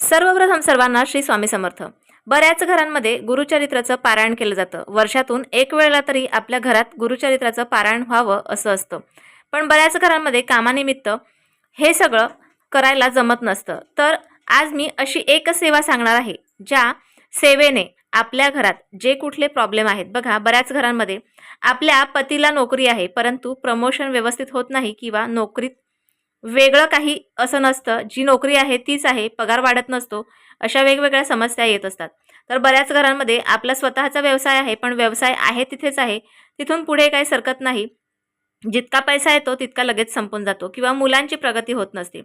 सर्वप्रथम सर्वांना श्री स्वामी समर्थ. बऱ्याच घरांमध्ये गुरुचरित्राचं पारायण केलं जातं. वर्षातून एक वेळेला तरी आपल्या घरात गुरुचरित्राचं पारायण व्हावं असं असतं. पण बऱ्याच घरांमध्ये कामानिमित्त हे सगळं करायला जमत नसतं. तर आज मी अशी एक सेवा सांगणार आहे ज्या सेवेने आपल्या घरात जे कुठले प्रॉब्लेम आहेत. बघा बऱ्याच घरांमध्ये आपल्या पतीला नोकरी आहे परंतु प्रमोशन व्यवस्थित होत नाही किंवा नोकरीत वेगळं काही असं नसतं. जी नोकरी आहे तीच आहे पगार वाढत नसतो अशा वेगवेगळ्या समस्या येत असतात. तर बऱ्याच घरांमध्ये आपला स्वतःचा व्यवसाय आहे पण व्यवसाय आहे तिथेच आहे. तिथून पुढे काही सरकत नाही. जितका पैसा येतो तितका लगेच संपून जातो किंवा मुलांची प्रगती होत नसते.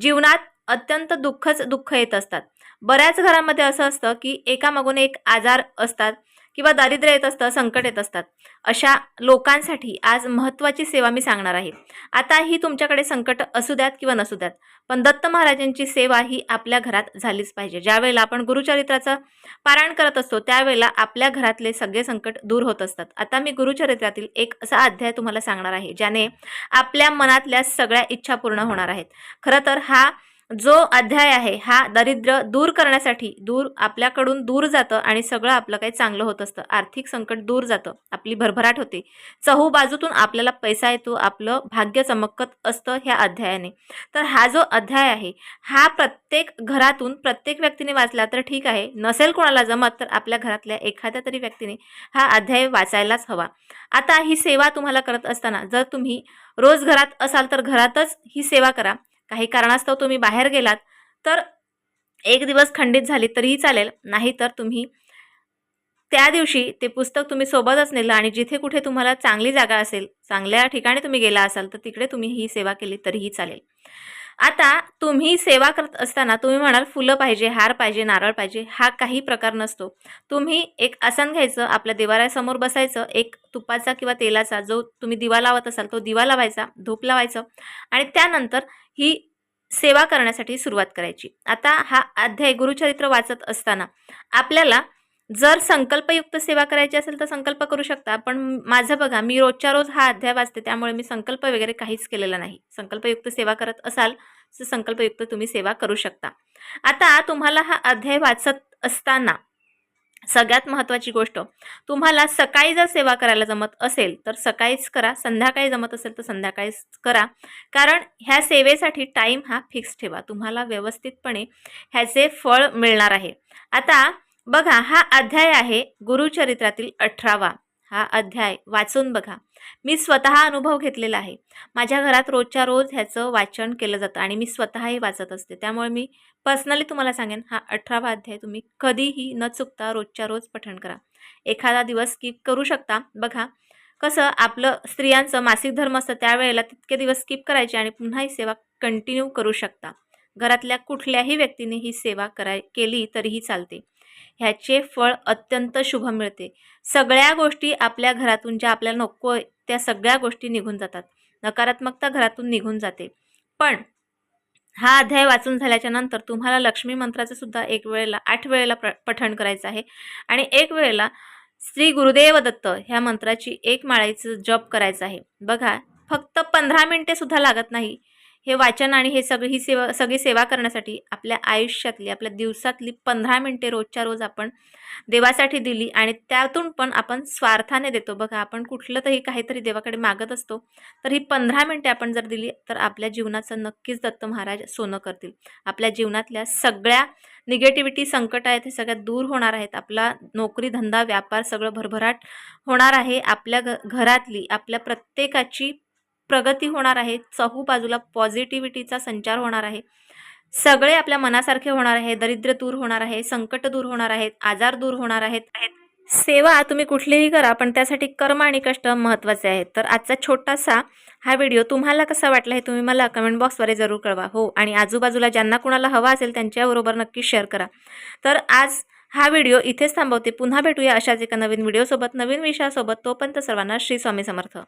जीवनात अत्यंत दुःखच दुःख येत असतात. बऱ्याच घरांमध्ये असं असतं की एकामागून एक आजार असतात. किंवा दारिद्र्य येत असतं संकट येत असतात. अशा लोकांसाठी आज महत्त्वाची सेवा मी सांगणार आहे. आता ही तुमच्याकडे संकट असू द्यात किंवा नसू द्यात पण दत्त महाराजांची सेवा ही आपल्या घरात झालीच पाहिजे. ज्यावेळेला आपण गुरुचरित्राचं पारायण करत असतो त्यावेळेला आपल्या घरातले सगळे संकट दूर होत असतात. आता मी गुरुचरित्रातील एक असा अध्याय तुम्हाला सांगणार आहे ज्याने आपल्या मनातल्या सगळ्या इच्छा पूर्ण होणार आहेत. खरं तर हा जो अध्याय आहे हा दरिद्र दूर करण्यासाठी दूर आपल्याकडून दूर जातं आणि सगळं आपलं काही चांगलं होत असतं. आर्थिक संकट दूर जातं. आपली भरभराट होते. चहू बाजूतून आपल्याला पैसा येतो आपलं भाग्य चमकत असतं ह्या अध्यायाने. तर हा जो अध्याय आहे हा प्रत्येक घरातून प्रत्येक व्यक्तीने वाचला तर ठीक आहे. नसेल कोणाला जमत तर आपल्या घरातल्या एखाद्या तरी व्यक्तीने हा अध्याय वाचायलाच हवा. आता ही सेवा तुम्हाला करत असताना जर तुम्ही रोज घरात असाल तर घरातच ही सेवा करा. काही कारणास्तव तुम्ही बाहेर गेलात तर एक दिवस खंडित झाली तरीही चालेल. नाही तर तुम्ही त्या दिवशी ते पुस्तक तुम्ही सोबतच नेलं आणि जिथे कुठे तुम्हाला चांगली जागा असेल चांगल्या ठिकाणी तुम्ही गेला असाल तर तिकडे तुम्ही ही सेवा केली तरीही चालेल. आता तुम्ही सेवा करत असताना तुम्ही म्हणाल फुलं पाहिजे हार पाहिजे नारळ पाहिजे हा काही प्रकार नसतो. तुम्ही एक आसन घ्यायचं आपल्या देवाऱ्यासमोर बसायचं एक तुपाचा किंवा तेलाचा जो तुम्ही दिवा लावत असाल तो दिवा लावायचा धूप लावायचं आणि त्यानंतर ही सेवा करण्यासाठी सुरुवात करायची. आता हा अध्याय गुरुचरित्र वाचत असताना आपल्याला जर संकल्पयुक्त सेवा करायची असेल तर संकल्प करू शकता पण माझं बघा मी रोजच्या रोज हा अध्याय वाचते त्यामुळे मी संकल्प वगैरे काहीच केलेला नाही. संकल्पयुक्त सेवा करत असाल तर संकल्पयुक्त तुम्ही सेवा करू शकता. आता तुम्हाला हा अध्याय वाचत असताना सगळ्यात महत्त्वाची गोष्ट तुम्हाला सकाळी जर सेवा करायला जमत असेल तर सकाळीच करा. संध्याकाळी जमत असेल तर संध्याकाळीच करा. कारण ह्या सेवेसाठी टाईम हा फिक्स ठेवा. तुम्हाला व्यवस्थितपणे ह्याचे फळ मिळणार आहे. आता बघा हा अध्याय आहे गुरुचरित्रातील अठरावा. हा अध्याय वाचून बघा. मी स्वतः अनुभव घेतलेला आहे. माझ्या घरात रोजच्या रोज ह्याचं वाचन केलं जातं आणि मी स्वतःही वाचत असते. त्यामुळे मी पर्सनली तुम्हाला सांगेन हा अठरावा अध्याय तुम्ही कधीही न चुकता रोजच्या रोज पठण करा. एखादा दिवस स्किप करू शकता. बघा कसं आपलं स्त्रियांचं मासिक धर्म असतं त्यावेळेला तितके दिवस स्किप करायचे आणि पुन्हा ही सेवा कंटिन्यू करू शकता. घरातल्या कुठल्याही व्यक्तीने ही सेवा कराय केली तरीही चालते. ह्याचे फळ अत्यंत शुभ मिळते. सगळ्या गोष्टी आपल्या घरातून ज्या आपल्याला नको आहे, त्या सगळ्या गोष्टी निघून जातात. नकारात्मकता घरातून निघून जाते. पण हा अध्याय वाचून झाल्याच्यानंतर तुम्हाला लक्ष्मी मंत्राचं सुद्धा एक वेळेला आठ वेळेला प्र पठण करायचं आहे. आणि एक वेळेला श्री गुरुदेव दत्त ह्या मंत्राची एक माळाचं जप करायचं आहे. बघा फक्त पंधरा मिनटे सुद्धा लागत नाही. हे वाचन आणि हे सगळी ही सेवा सगळी सेवा करण्यासाठी आपल्या आयुष्यातली आपल्या दिवसातली पंधरा मिनटे रोजच्या रोज आपण देवासाठी दिली आणि त्यातून पण आपण स्वार्थाने देतो. बघा आपण कुठलं तरी काहीतरी देवाकडे मागत असतो तर ही पंधरा मिनटे आपण जर दिली तर आपल्या जीवनाचं नक्कीच दत्त महाराज सोनं करतील. आपल्या जीवनातल्या सगळ्या निगेटिव्हिटी संकट आहेत हे सगळ्यात दूर होणार आहेत. आपला नोकरी धंदा व्यापार सगळं भरभराट होणार आहे. आपल्या घ घरातली आपल्या प्रत्येकाची प्रगती होणार आहे चहू बाजूला पॉझिटिव्हिटीचा संचार होणार आहे. सगळे आपल्या मनासारखे होणार आहे दरिद्र दूर होणार आहे संकट दूर होणार आहेत आजार दूर होणार आहेत. सेवा तुम्ही कुठलीही करा पण त्यासाठी कर्म आणि कष्ट महत्त्वाचे आहेत. तर आजचा छोटासा हा व्हिडिओ तुम्हाला कसा वाटला हे तुम्ही मला कमेंट बॉक्सद्वारे जरूर कळवा. हो आणि आजूबाजूला ज्यांना कुणाला हवा असेल त्यांच्याबरोबर नक्की शेअर करा. तर आज हा व्हिडिओ इथेच थांबवते. पुन्हा भेटूया अशाच एका नवीन व्हिडिओसोबत नवीन विषयासोबत. तोपर्यंत सर्वांना श्री स्वामी समर्थ.